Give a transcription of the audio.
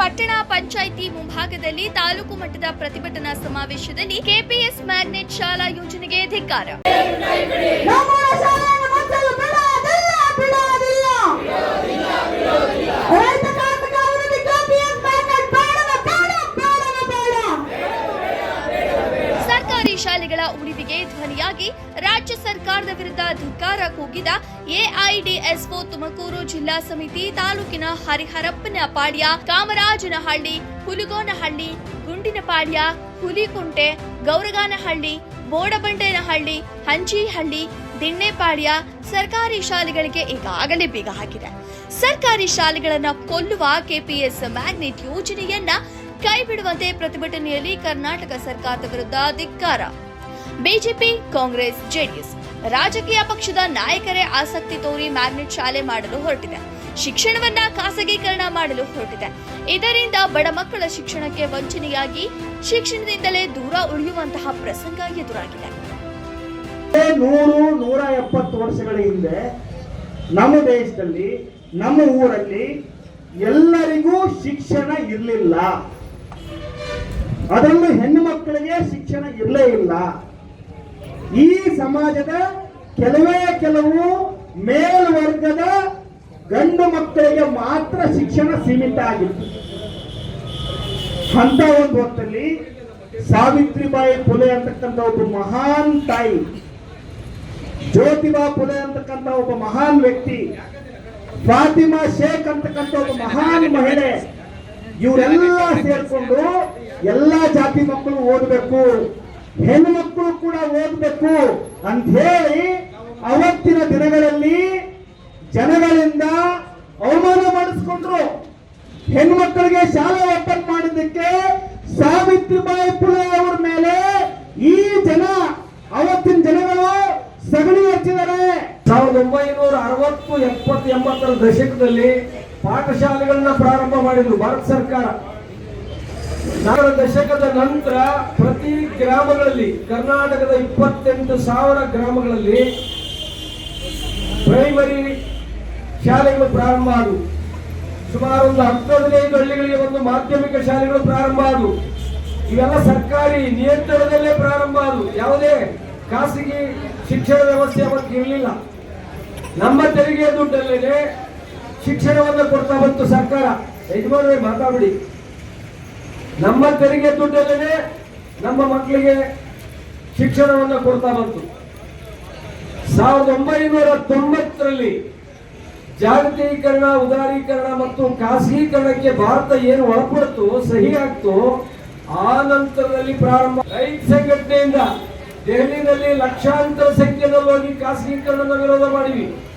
ಪಟ್ಟಣ ಪಂಚಾಯಿತಿ ಮುಂಭಾಗದಲ್ಲಿ ತಾಲೂಕು ಮಟ್ಟದ ಪ್ರತಿಭಟನಾ ಸಮಾವೇಶದಲ್ಲಿ ಕೆಪಿಎಸ್ ಮ್ಯಾಗ್ನೆಟ್ ಶಾಲಾ ಯೋಜನೆಗೆ ಧಿಕ್ಕಾರ. ಶಾಲೆಗಳ ಉಳಿವಿಗೆ ಧ್ವನಿಯಾಗಿ ರಾಜ್ಯ ಸರ್ಕಾರದ ವಿರುದ್ಧ ಧಿಕ್ಕಾರ ಕೂಗಿದ ಎಐಡಿಎಸ್ಒ ತುಮಕೂರು ಜಿಲ್ಲಾ ಸಮಿತಿ ತಾಲೂಕಿನ ಹರಿಹರಪ್ಪನಪಾಳ್ಯ ಕಾಮರಾಜನಹಳ್ಳಿ, ಹುಲಿಗೋನಹಳ್ಳಿ, ಗುಂಡಿನಪಾಳ್ಯ, ಹುಲಿಕುಂಟೆ, ಗೌರಗಾನಹಳ್ಳಿ ಬೋಡಬಂಡೇನಹಳ್ಳಿ ಹಂಚಿಹಳ್ಳಿ, ದಿಣ್ಣೆಪಾಳ್ಯ ಸರ್ಕಾರಿ ಶಾಲೆಗಳಿಗೆ ಈಗಾಗಲೇ ಬೀಗ ಹಾಕಿದೆ. ಸರ್ಕಾರಿ ಶಾಲೆಗಳನ್ನು ಕೊಲ್ಲುವ ಕೆಪಿಎಸ್ ಮ್ಯಾಗ್ನೆಟ್ ಯೋಜನೆಯನ್ನ ಕೈಬಿಡುವಂತೆ ಪ್ರತಿಭಟನೆಯಲ್ಲಿ ಕರ್ನಾಟಕ ಸರ್ಕಾರದ ವಿರುದ್ಧ ಧಿಕ್ಕಾರ. ಬಿಜೆಪಿ, ಕಾಂಗ್ರೆಸ್, ಜೆಡಿಎಸ್ ರಾಜಕೀಯ ಪಕ್ಷದ ನಾಯಕರೇ ಆಸಕ್ತಿ ತೋರಿ ಮ್ಯಾಗ್ನೆಟ್ ಶಾಲೆ ಮಾಡಲು ಹೊರಟಿದೆ. ಶಿಕ್ಷಣವನ್ನ ಖಾಸಗೀಕರಣ ಮಾಡಲು ಹೊರಟಿದೆ. ಇದರಿಂದ ಬಡ ಮಕ್ಕಳ ಶಿಕ್ಷಣಕ್ಕೆ ವಂಚನೆಯಾಗಿ ಶಿಕ್ಷಣದಿಂದಲೇ ದೂರ ಉಳಿಯುವಂತಹ ಪ್ರಸಂಗ ಎದುರಾಗಿದೆ. ನೂರು, ನೂರ ಎಪ್ಪತ್ತು ವರ್ಷಗಳ ಹಿಂದೆ ನಮ್ಮ ದೇಶದಲ್ಲಿ, ನಮ್ಮ ಊರಲ್ಲಿ ಎಲ್ಲರಿಗೂ ಶಿಕ್ಷಣ ಇರಲಿಲ್ಲ. ಅದರಲ್ಲೂ ಹೆಣ್ಣು ಮಕ್ಕಳಿಗೆ ಶಿಕ್ಷಣ ಇರಲೇ ಇಲ್ಲ. ಈ ಸಮಾಜದ ಕೆಲವೇ ಕೆಲವು ಮೇಲ್ವರ್ಗದ ಗಂಡು ಮಕ್ಕಳಿಗೆ ಮಾತ್ರ ಶಿಕ್ಷಣ ಸೀಮಿತ ಆಗಿತ್ತು. ಅಂತ ಒಂದು ಹೊತ್ತಲ್ಲಿ ಸಾವಿತ್ರಿಬಾಯಿ ಫುಲೆ ಅಂತಕ್ಕಂಥ ಒಬ್ಬ ಮಹಾನ್ ತಾಯಿ, ಜ್ಯೋತಿಬಾ ಫುಲೆ ಅಂತಕ್ಕಂಥ ಒಬ್ಬ ಮಹಾನ್ ವ್ಯಕ್ತಿ, ಫಾತಿಮಾ ಶೇಖ್ ಅಂತಕ್ಕಂಥ ಒಬ್ಬ ಮಹಾನ್ ಮಹಿಳೆ ಇವರೆಲ್ಲ ಸೇರ್ಕೊಂಡು ಎಲ್ಲಾ ಜಾತಿ ಮಕ್ಕಳು ಓದಬೇಕು ಹೆಣ್ಣು ಮಕ್ಕಳು ಕೂಡ ಓದಬೇಕು ಅಂತ ಹೇಳಿ ಅವತ್ತಿನ ದಿನಗಳಲ್ಲಿ ಜನಗಳಿಂದ ಅವಮಾನ ಮಾಡಿಸ್ಕೊಂಡ್ರು. ಹೆಣ್ಣು ಮಕ್ಕಳಿಗೆ ಶಾಲೆ ಓಪನ್ ಮಾಡಿದ್ದಕ್ಕೆ ಸಾವಿತ್ರಿಬಾಯಿ ಫುಲೆ ಅವರ ಮೇಲೆ ಸಾವಿರದ ಒಂಬೈನೂರ ಅರವತ್ತು, ಎಪ್ಪತ್ತು ಎಂಬತ್ತರ ದಶಕದಲ್ಲಿ ಪಾಠಶಾಲೆಗಳನ್ನ ಪ್ರಾರಂಭ ಮಾಡಿದ್ರು ಭಾರತ ಸರ್ಕಾರ. ನಾಲ್ಕು ದಶಕದ ನಂತರ ಪ್ರತಿ ಗ್ರಾಮಗಳಲ್ಲಿ, ಕರ್ನಾಟಕದ ಇಪ್ಪತ್ತೆಂಟು ಸಾವಿರ ಗ್ರಾಮಗಳಲ್ಲಿ ಪ್ರೈಮರಿ ಶಾಲೆಗಳು ಪ್ರಾರಂಭ ಆದವು. ಸುಮಾರು ಒಂದು ಹತ್ತು ಹದಿನೈದು ಹಳ್ಳಿಗಳಿಗೆ ಒಂದು ಮಾಧ್ಯಮಿಕ ಶಾಲೆಗಳು ಪ್ರಾರಂಭ ಆದವು. ಇವೆಲ್ಲ ಸರ್ಕಾರಿ ನಿಯಂತ್ರಣದಲ್ಲೇ ಪ್ರಾರಂಭ ಆದವು. ಯಾವುದೇ ಖಾಸಗಿ ಶಿಕ್ಷಣ ವ್ಯವಸ್ಥೆ ಅವತ್ತು ಇರಲಿಲ್ಲ. ನಮ್ಮ ತೆರಿಗೆ ದುಡ್ಡಲ್ಲೇನೆ ಶಿಕ್ಷಣವನ್ನು ಕೊಡ್ತಾ ಬಂತು ಸರ್ಕಾರ. ಯಜಮಾನರೇ, ಮಾತಾಡಿ. ನಮ್ಮ ತೆರಿಗೆ ದುಡ್ಡಲ್ಲೇನೆ ನಮ್ಮ ಮಕ್ಕಳಿಗೆ ಶಿಕ್ಷಣವನ್ನು ಕೊಡ್ತಾ ಬಂತು. ಸಾವಿರದ ಒಂಬೈನೂರ ತೊಂಬತ್ತರಲ್ಲಿ ಜಾಗತೀಕರಣ, ಉದಾರೀಕರಣ ಮತ್ತು ಖಾಸಗೀಕರಣಕ್ಕೆ ಭಾರತ ಏನು ಒಳಪಡ್ತು ಸಹಿ ಆಗ್ತು, ಆ ನಂತರದಲ್ಲಿ ಪ್ರಾರಂಭ ರೈತ ಸಂಘಟನೆಯಿಂದ ದೆಹಲಿಯಲ್ಲಿ ಲಕ್ಷಾಂತರ ಸಂಖ್ಯೆಯಲ್ಲಿ ಹೋಗಿ ಖಾಸಗೀಕರಣದ ವಿರೋಧ ಮಾಡಿವಿ